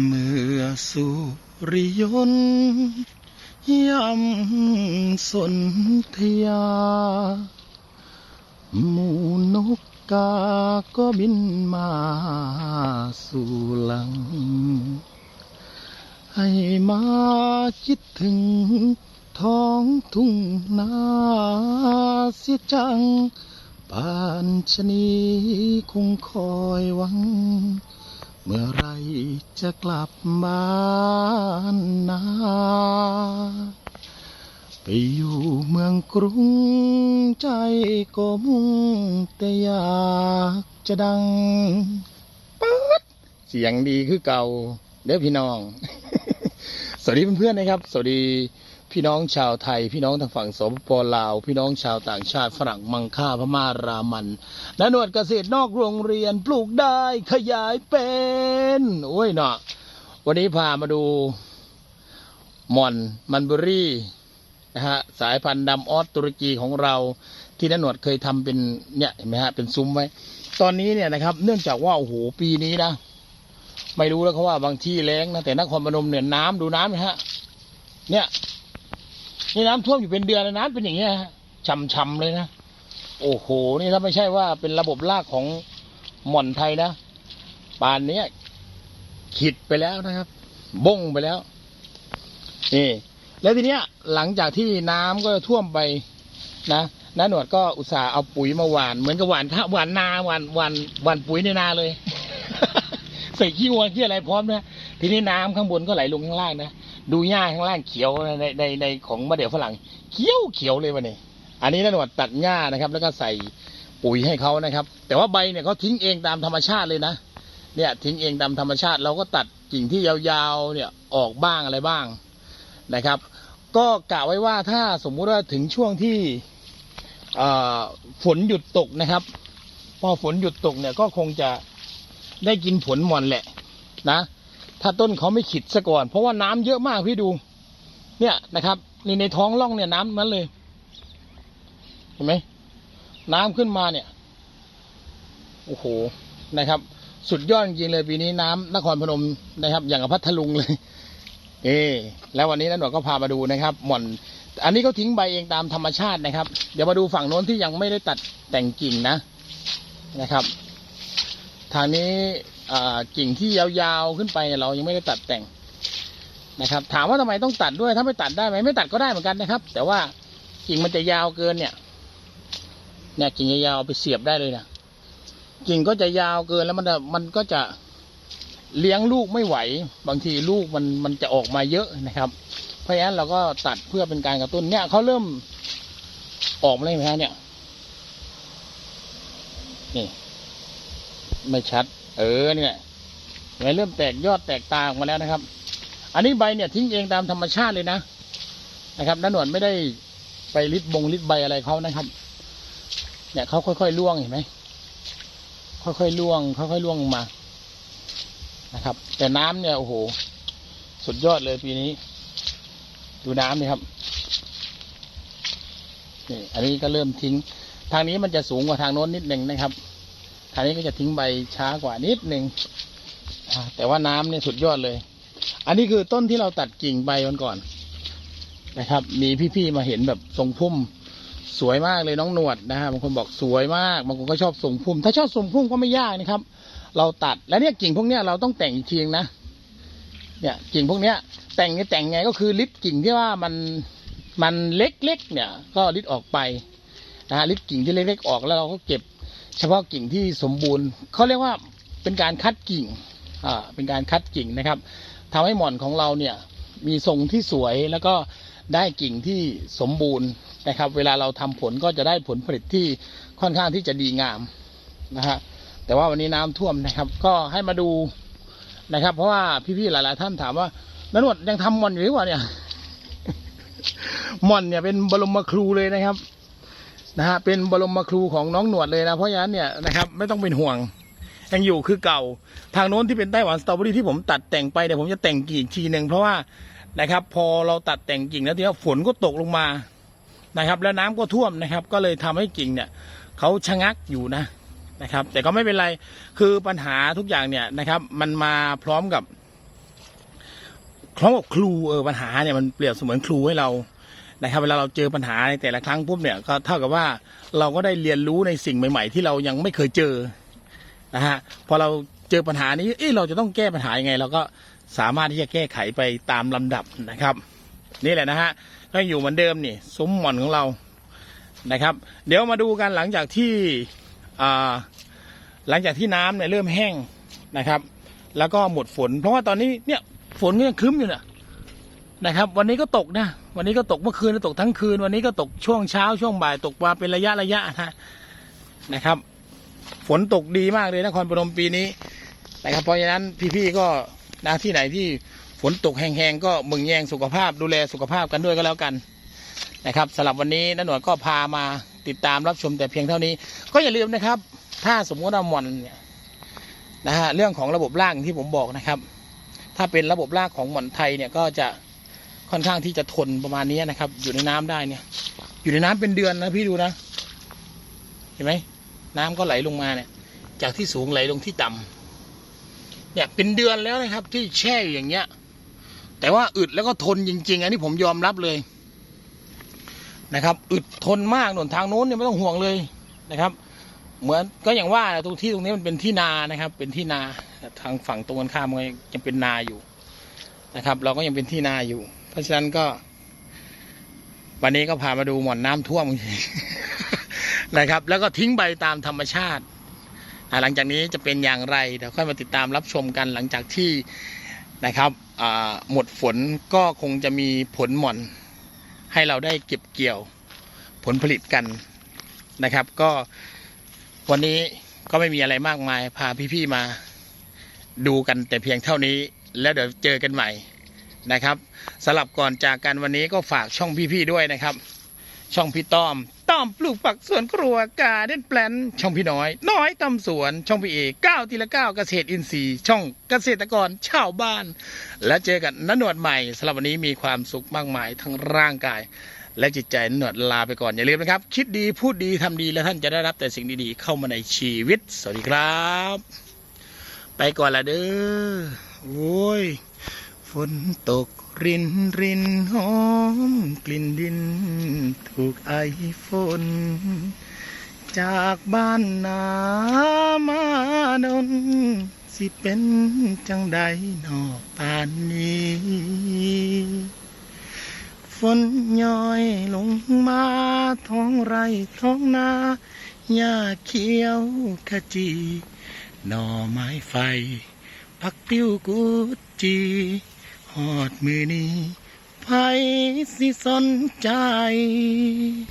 เมื่อสุริยนต์ยำสนธยา หมูนกกาก็บินมาสู่หลัง ให้มาคิดถึงท้องทุ่งนาเสียจังป่านชะนีคงคอยหวัง เมื่อไรจะกลับบ้านนาไปอยู่เมืองกรุงใจก็มุ่งแต่อยากจะดังป๊ดเสียงดีคือเก่าเด้อพี่น้อง สวัสดีเพื่อนๆนะครับ สวัสดี พี่น้องชาวไทย พี่น้องทางฝั่งสปปลาว พี่น้องชาวต่างชาติฝรั่งมังค่าพม่ารามันและหนวดเกษตรนอกโรงเรียนปลูกได้ขยายเป็นโอ้ยเนาะวันนี้พามาดูมอนมันเบอรี่นะฮะสายพันธุ์ดำออสตุรกีของเรา ที่นหนวดเคยทำเป็นเนี่ยเห็นไหมฮะเป็นซุ้มไว้ ตอนนี้เนี่ยนะครับ เนื่องจากว่าโอ้โหปีนี้นะไม่รู้แล้วเขาว่าบางที่แล้งนะแต่นครพนมเนี่ยน้ำดูน้ำนะฮะ เนี่ย นี่น้ำท่วมอยู่เป็นเดือนแล้วน้ำเป็นอย่างเงี้ยฮะช่ำๆเลยนะโอ้โหนี่ถ้าไม่ใช่ว่าเป็นระบบลากของหม่อนไทยนะป่านนี้ขิดไปแล้วนะครับ บ้งไปแล้วนี่แล้วทีเนี้ยหลังจากที่น้ำก็ท่วมไปนะน้าหนวดก็อุตส่าห์เอาปุ๋ยมาหวาน เหมือนกับหวานข้าหวานนาหวานหวานหวานปุ๋ยในนาเลย ใส่ขี้วัวขี้อะไรพร้อมนะ ทีนี้น้ำข้างบนก็ไหลลงข้างล่างนะดูหญ้าข้างล่างเขียวในในในของมะเดื่อฝรั่งเขียวเขียวเลยวันนี้อันนี้น้าหนวดตัดหญ้านะครับ แล้วก็ใส่ปุ๋ยให้เขานะครับ แต่ว่าใบเนี่ยเขาทิ้งเองตามธรรมชาติเลยนะเนี่ยทิ้งเองตามธรรมชาติ เราก็ตัดกิ่งที่ยาวๆเนี่ยออกบ้างอะไรบ้างนะครับ ก็กะไว้ว่าถ้าสมมุติว่าถึงช่วงที่ฝนหยุดตกนะครับ พอฝนหยุดตกเนี่ยก็คงจะได้กินผลหมอนแหละนะ ถ้าต้นเขาไม่ขิดซะก่อน เพราะว่าน้ำเยอะมากพี่ดู เนี่ยนะครับนี่ในท้องร่องเนี่ยน้ำนั้นเลย เห็นไหมน้ำขึ้นมาเนี่ยโอ้โหนะครับ สุดยอดจริงเลยปีนี้น้ำนครพนมนะครับ อย่างกับพัทลุงเลย เอแล้ววันนี้นันหนวดก็พามาดูนะครับ หม่อน อันนี้เขาทิ้งใบเองตามธรรมชาตินะครับ เดี๋ยวมาดูฝั่งโน้นที่ยังไม่ได้ตัดแต่งกิ่งนะนะครับ ทางนี้ กิ่งที่ยาวๆขึ้นไปเนี่ยเรายังไม่ได้ตัดแต่งนะครับ ถามว่าทำไมต้องตัดด้วยถ้าไม่ตัดได้ไหมไม่ตัดก็ได้เหมือนกันนะครับ แต่ว่ากิ่งมันจะยาวเกินเนี่ย เนี่ยกิ่งยาวๆไปเสียบได้เลยนะกิ่งก็จะยาวเกินแล้วมันมันก็จะเลี้ยงลูกไม่ไหว บางทีลูกมันมันจะออกมาเยอะนะครับ เพราะฉะนั้นเราก็ตัดเพื่อเป็นการกระตุ้นเนี่ยเขาเริ่มออกมาเลยไหมฮะเนี่ยนี่ไม่ชัด เออเนี่ยเห็นเริ่มแตกยอดแตกตาออกมาแล้วนะครับ อันนี้ใบเนี่ยทิ้งเองตามธรรมชาติเลยนะนะครับน้าหนวดไม่ได้ไปริดบงริดใบอะไรเขานะครับ เนี่ยเขาค่อยๆล่วงเห็นไหมค่อยๆล่วงค่อยๆล่วงลงมานะครับ แต่น้ำเนี่ยโอ้โหสุดยอดเลยปีนี้ ดูน้ำนี่ครับนี่อันนี้ก็เริ่มทิ้ง ทางนี้มันจะสูงกว่าทางโน้นนิดหนึ่งนะครับ ทางนี้ก็จะทิ้งใบช้ากว่านิดหนึ่งแต่ว่าน้ำเนี่ยสุดยอดเลย อันนี้คือต้นที่เราตัดกิ่งใบมันก่อน นะครับ มีพี่ๆมาเห็นแบบทรงพุ่ม สวยมากเลยน้องหนวดนะฮะบางคนบอกสวยมากบางคนก็ชอบทรงพุ่ม ถ้าชอบทรงพุ่มก็ไม่ยากนะครับ เราตัดแล้วเนี่ยกิ่งพวกเนี้ยเราต้องแต่งอีกทีงนะ เนี่ยกิ่งพวกเนี้ย แต่งเนี่ยแต่งไงก็คือลิดกิ่งที่ว่ามันมันเล็กๆเนี่ย ก็ลิดออกไปนะฮะลิดกิ่งที่เล็กๆออกแล้วเราก็เก็บ เฉพาะกิ่งที่สมบูรณ์เขาเรียกว่าเป็นการคัดกิ่งอ่าเป็นการคัดกิ่งนะครับทำให้หม่อนของเราเนี่ยมีทรงที่สวยแล้วก็ได้กิ่งที่สมบูรณ์นะครับ เวลาเราทำผลก็จะได้ผลผลิตที่ค่อนข้างที่จะดีงามนะฮะแต่ว่าวันนี้น้ำท่วมนะครับ ก็ให้มาดูนะครับ เพราะว่าพี่ๆหลาย ๆ ท่านถามว่านันวดยังทำมอนอยู่หรือเปล่าเนี่ยมอนเนี่ยเป็นบรมครูเลยนะครับ นะฮะเป็นบรมครูของน้องหนวดเลยนะเพราะฉะนั้นเนี่ยนะครับไม่ต้องเป็นห่วงยังอยู่คือเก่า ทางโน้นที่เป็นไต้หวันสตรอเบอรี่ที่ผมตัดแต่งไปเดี๋ยวผมจะแต่งกิ่งทีหนึ่งเพราะว่านะครับพอเราตัดแต่งกิ่งแล้วทีนี้ฝนก็ตกลงมานะครับ แล้วน้ำก็ท่วมนะครับ ก็เลยทำให้กิ่งเนี่ยเขาชะงักอยู่นะนะครับ แต่ก็ไม่เป็นไรคือปัญหาทุกอย่างเนี่ยนะครับ มันมาพร้อมกับคล้องกับครูเออปัญหาเนี่ยมันเปรียบเสมือนครูให้เรา นะครับ เวลาเราเจอปัญหาในแต่ละครั้งปุ๊บเนี่ยก็เท่ากับว่าเราก็ได้เรียนรู้ในสิ่งใหม่ ๆ ที่เรายังไม่เคยเจอนะฮะพอเราเจอปัญหานี้เอ้เราจะต้องแก้ปัญหายังไง เราก็สามารถที่จะแก้ไขไปตามลำดับนะครับ นี่แหละนะฮะก็อยู่เหมือนเดิมนี่ซุ้มหม่อนของเรานะครับ เดี๋ยวมาดูกันหลังจากที่หลังจากที่น้ำเนี่ยเริ่มแห้งนะครับ แล้วก็หมดฝน เพราะว่าตอนนี้เนี่ยฝนก็ยังครึ้มอยู่นะนะครับ วันนี้ก็ตกนะ วันนี้ก็ตกเมื่อคืนตกทั้งคืน วันนี้ก็ตกช่วงเช้าช่วงบ่ายตกมาเป็นระยะระยะนะนะครับ ฝนตกดีมากเลยนครพนมปีนี้นะครับเพราะฉะนั้นพี่ๆก็นะที่ไหนที่ฝนตกแห้งๆก็มึงแยงสุขภาพดูแลสุขภาพกันด้วยก็แล้วกันนะครับสำหรับวันนี้นันหนวดก็พามาติดตามรับชมแต่เพียงเท่านี้ ก็อย่าลืมนะครับ ถ้าสมมติว่าหมอนเนี่ยนะฮะเรื่องของระบบล่างที่ผมบอกนะครับ ถ้าเป็นระบบล่างของหมอนไทยเนี่ยก็จะ ค่อนข้างที่จะทนประมาณนี้นะครับ อยู่ในน้ำได้เนี่ย อยู่ในน้ำเป็นเดือนนะพี่ดูนะ เห็นไหมน้ำก็ไหลลงมาเนี่ย จากที่สูงไหลลงที่ต่ำเนี่ยเป็นเดือนแล้วนะครับ ที่แช่อยู่อย่างเงี้ย แต่ว่าอึดแล้วก็ทนจริง ๆ อันนี้ผมยอมรับเลยนะครับ อึดทนมากหนนทางโน้นเนี่ยไม่ต้องห่วงเลยนะครับ เหมือนก็อย่างว่านะตรงที่ตรงนี้มันเป็นที่นานะครับ เป็นที่นาทางฝั่งตรงกันข้ามมันก็ยังเป็นนาอยู่นะครับ เราก็ยังเป็นที่นาอยู่ เพราะฉะนั้นก็ วันนี้ก็พามาดูหมอนน้ำท่วมนะครับ แล้วก็ทิ้งใบตามธรรมชาติหลังจากนี้จะเป็นอย่างไรเดี๋ยวค่อยมาติดตามรับชมกันหลังจากที่นะครับหมดฝนก็คงจะมีผลหม่อน ให้เราได้เก็บเกี่ยวผลผลิตกันนะครับ ก็วันนี้ก็ไม่มีอะไรมากมายพาพี่ๆมาดูกันแต่เพียงเท่านี้ แล้วเดี๋ยวเจอกันใหม่ นะครับสำหรับก่อนจากกันวันนี้ก็ฝากช่องพี่ๆด้วยนะครับ ช่องพี่ต้อมต้อมปลูกผักสวนครัวกาเด่นแปลนช่องพี่น้อย น้อยตำสวน ช่องพี่เอกก้าวทีละก้าวเกษตรอินทรีย์ ช่องเกษตรกรชาวบ้าน แล้วเจอกันนหนวดใหม่สำหรับวันนี้มีความสุขมากมายทั้งร่างกาย และจิตใจหนวดลาไปก่อนอย่าลืมนะครับ คิดดีพูดดีทำดีแล้วท่านจะได้รับแต่สิ่งดีๆเข้ามาในชีวิต สวัสดีครับ ไปก่อนละเด้อโอ้ย ฝนตกรินรินหอมกลิ่นดิน ถูกไอฝน จากบ้านนามาดนสิเป็นจังใดนอกปานนี้ ฝนย้อยลงมาท้องไรท้องนาหญ้าเขียวขจีหน่อไม้ไฟพักติ้วกุจี หอดมือนี้ไผสิสนใจ